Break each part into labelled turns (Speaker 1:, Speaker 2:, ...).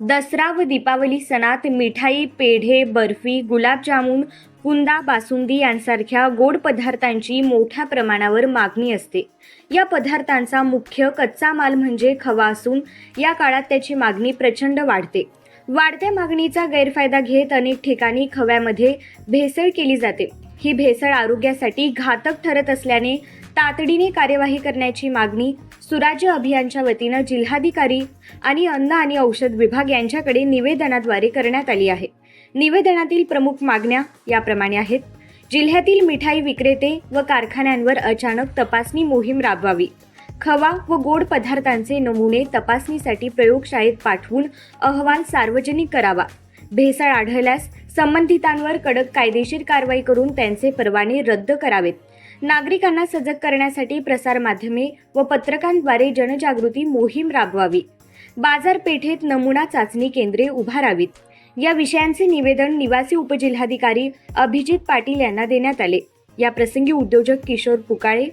Speaker 1: दसरा व दीपावली सणात मिठाई पेढे बर्फी गुलाबजामुन कुंदा बासुंदी यांसारख्या गोड पदार्थांची मोठ्या प्रमाणावर मागणी असते. या पदार्थांचा मुख्य कच्चा माल म्हणजे खवा असून या काळात त्याची मागणी प्रचंड वाढते. वाढत्या मागणीचा गैरफायदा घेत अनेक ठिकाणी खव्यामध्ये भेसळ केली जाते. ही भेसळ आरोग्यासाठी घातक ठरत असल्याने तातडीने कार्यवाही करण्याची मागणी सुराज्य अभियानच्या वतीनं जिल्हाधिकारी आणि अन्न आणि औषध विभाग यांच्याकडे निवेदनाद्वारे करण्यात आली आहे. निवेदनातील प्रमुख मागण्या याप्रमाणे आहेत. जिल्ह्यातील मिठाई विक्रेते व कारखान्यांवर अचानक तपासणी मोहीम राबवावी. खवा व गोड पदार्थांचे नमुने तपासणीसाठी प्रयोगशाळेत पाठवून अहवाल सार्वजनिक करावा. भेसळ आढळल्यास संबंधितांवर कडक कायदेशीर कारवाई करून त्यांचे परवाने रद्द करावेत. नागरिकांना सजग करण्यासाठी प्रसारमाध्यमे व पत्रकांद्वारे जनजागृती मोहीम राबवावी. बाजारपेठेत नमुना चाचणी केंद्रे उभारावीत या विषयांचे निवेदन निवासी उपजिल्हाधिकारी अभिजित पाटील यांना देण्यात आले. या प्रसंगी उद्योजक किशोर पुकाळे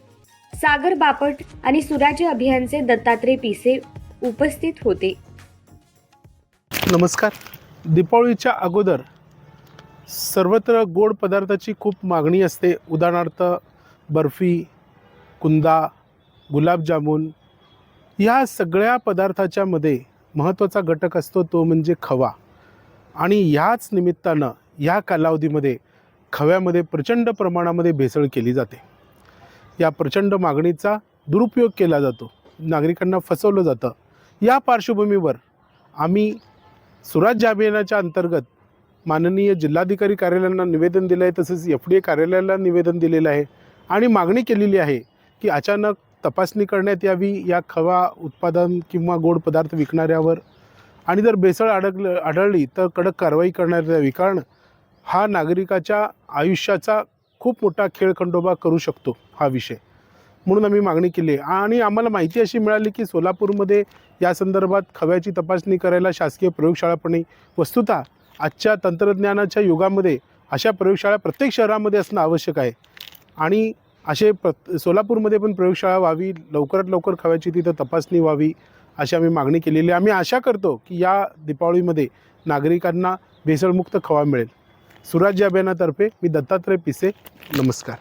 Speaker 1: सागर बापट आणि सुराज्य अभियानचे दत्तात्रय पिसे उपस्थित होते.
Speaker 2: नमस्कार. दीपावलीच्या अगोदर सर्वत्र गोड पदार्थाची खूप मागणी असते. उदाहरणार्थ बर्फी कुंदा गुलाबजामुन या सगळ्या पदार्थाच्या मध्ये महत्त्वाचा घटक असतो तो म्हणजे खवा. आणि ह्याच निमित्तानं या कालावधीमध्ये खव्यामध्ये प्रचंड प्रमाणामध्ये भेसळ केली जाते. या प्रचंड मागणीचा दुरुपयोग केला जातो. नागरिकांना फसवलं जातं. या पार्श्वभूमीवर आम्ही सुराज्य अभियानाच्या अंतर्गत माननीय जिल्हाधिकारी कार्यालयांना निवेदन दिलं आहे तसेच एफ डी ए कार्यालयाला निवेदन दिलेलं आहे. आणि मागणी केलेली आहे की अचानक तपासणी करण्यात यावी या खवा उत्पादन किंवा गोड पदार्थ विकणाऱ्यावर. आणि जर भेसळ अडकलं आढळली तर कडक कारवाई करण्यात यावी कारण हा नागरिकाच्या आयुष्याचा खूप मोठा खेळखंडोबा करू शकतो हा विषय. म्हणून आम्ही मागणी केली. आहे आणि आम्हाला माहिती अशी मिळाली की सोलापूरमध्ये या संदर्भात खव्याची तपासणी करायला शासकीय प्रयोगशाळा पण वस्तुतः आजच्या तंत्रज्ञानाच्या युगामध्ये अशा प्रयोगशाळा प्रत्येक शहरामध्ये असणं आवश्यक आहे. आणि असे प्र सोलापूरमध्ये पण प्रयोगशाळा व्हावी लवकरात लवकर खव्याची तिथं तपासणी व्हावी अशी आम्ही मागणी केलेली आहे. आम्ही आशा करतो की या दीपावलीमध्ये नागरिकांना भेसळमुक्त खवा मिळेल. सुराज्य अभियानातर्फे मी दत्तात्रय पिसे. नमस्कार.